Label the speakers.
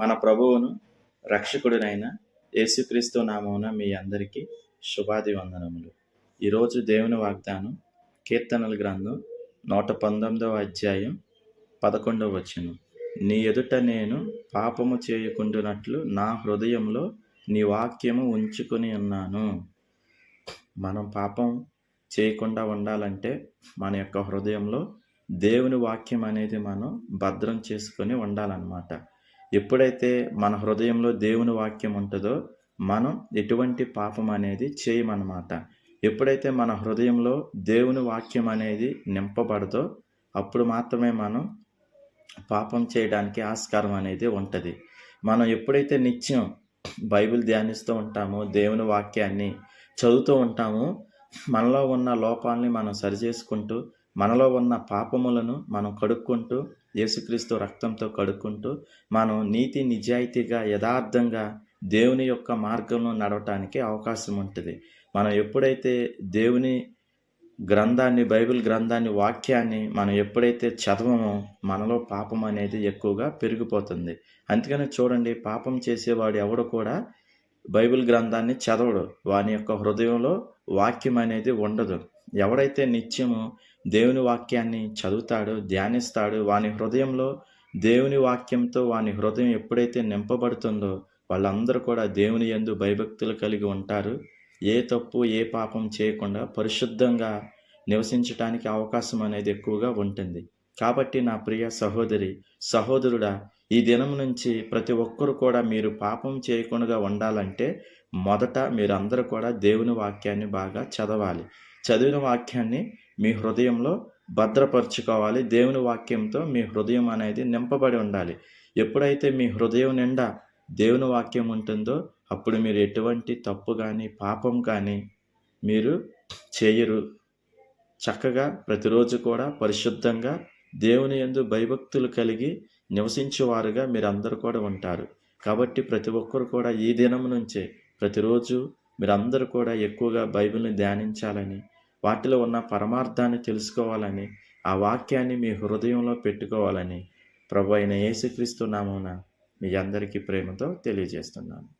Speaker 1: మన ప్రభువును రక్షకుడినైన యేసుక్రీస్తు నామమున మీ అందరికీ శుభాది వందనములు. ఈరోజు దేవుని వాగ్దానం కీర్తనల గ్రంథం నూట పంతొమ్మిదవ అధ్యాయం పదకొండవ వచనం. నీ ఎదుట నేను పాపము చేయకుండానట్లు నా హృదయంలో నీ వాక్యము ఉంచుకొని ఉన్నాను. మనం పాపం చేయకుండా ఉండాలంటే మన యొక్క హృదయంలో దేవుని వాక్యం అనేది మనం భద్రం చేసుకొని ఉండాలన్నమాట. ఎప్పుడైతే మన హృదయంలో దేవుని వాక్యం ఉంటుందో మనం ఎటువంటి పాపం అనేది చేయమన్నమాట. ఎప్పుడైతే మన హృదయంలో దేవుని వాక్యం అనేది నింపబడదో అప్పుడు మాత్రమే మనం పాపం చేయడానికి ఆస్కారం అనేది ఉంటుంది. మనం ఎప్పుడైతే నిత్యం బైబిల్ ధ్యానిస్తూ ఉంటామో దేవుని వాక్యాన్ని చదువుతూ ఉంటామో మనలో ఉన్న లోపాలని మనం సరిచేసుకుంటూ మనలో ఉన్న పాపములను మనం కడుక్కుంటూ యేసుక్రీస్తు రక్తంతో కడుక్కుంటూ మనం నీతి నిజాయితీగా యథార్థంగా దేవుని యొక్క మార్గంలో నడవటానికి అవకాశం ఉంటుంది. మనం ఎప్పుడైతే దేవుని గ్రంథాన్ని బైబిల్ గ్రంథాన్ని వాక్యాన్ని మనం ఎప్పుడైతే చదవమో మనలో పాపం అనేది ఎక్కువగా పెరిగిపోతుంది. అందుకని చూడండి పాపం చేసేవాడు ఎవడు కూడా బైబిల్ గ్రంథాన్ని చదవడు. వాని యొక్క హృదయంలో వాక్యం అనేది ఉండదు. ఎవడైతే నిత్యము దేవుని వాక్యాన్ని చదువుతాడు ధ్యానిస్తాడు. వాని హృదయంలో దేవుని వాక్యంతో వాని హృదయం ఎప్పుడైతే నింపబడుతుందో వాళ్ళందరూ కూడా దేవుని ఎందు భయభక్తులు కలిగి ఉంటారు. ఏ తప్పు ఏ పాపం చేయకుండా పరిశుద్ధంగా నివసించటానికి అవకాశం అనేది ఎక్కువగా ఉంటుంది. కాబట్టి నా ప్రియ సహోదరి సహోదరుడా ఈ దినం నుంచి ప్రతి ఒక్కరు కూడా మీరు పాపం చేయకుండా ఉండాలంటే మొదట మీరందరూ కూడా దేవుని వాక్యాన్ని బాగా చదవాలి. చదివిన వాక్యాన్ని మీ హృదయంలో భద్రపరుచుకోవాలి. దేవుని వాక్యంతో మీ హృదయం అనేది నింపబడి ఉండాలి. ఎప్పుడైతే మీ హృదయం నిండా దేవుని వాక్యం ఉంటుందో అప్పుడు మీరు ఎటువంటి తప్పు కానీ పాపం కానీ మీరు చేయరు. చక్కగా ప్రతిరోజు కూడా పరిశుద్ధంగా దేవుని ఎందు భయభక్తులు కలిగి నివసించేవారుగా మీరందరూ కూడా ఉంటారు. కాబట్టి ప్రతి ఒక్కరు కూడా ఈ దినం నుంచే ప్రతిరోజు మీరందరూ కూడా ఎక్కువగా బైబిల్ని ధ్యానించాలని వాటిలో ఉన్న పరమార్థాన్ని తెలుసుకోవాలని ఆ వాక్యాన్ని మీ హృదయంలో పెట్టుకోవాలని ప్రభు అయిన యేసుక్రీస్తు నామమున మీ అందరికీ ప్రేమతో తెలియజేస్తున్నాను.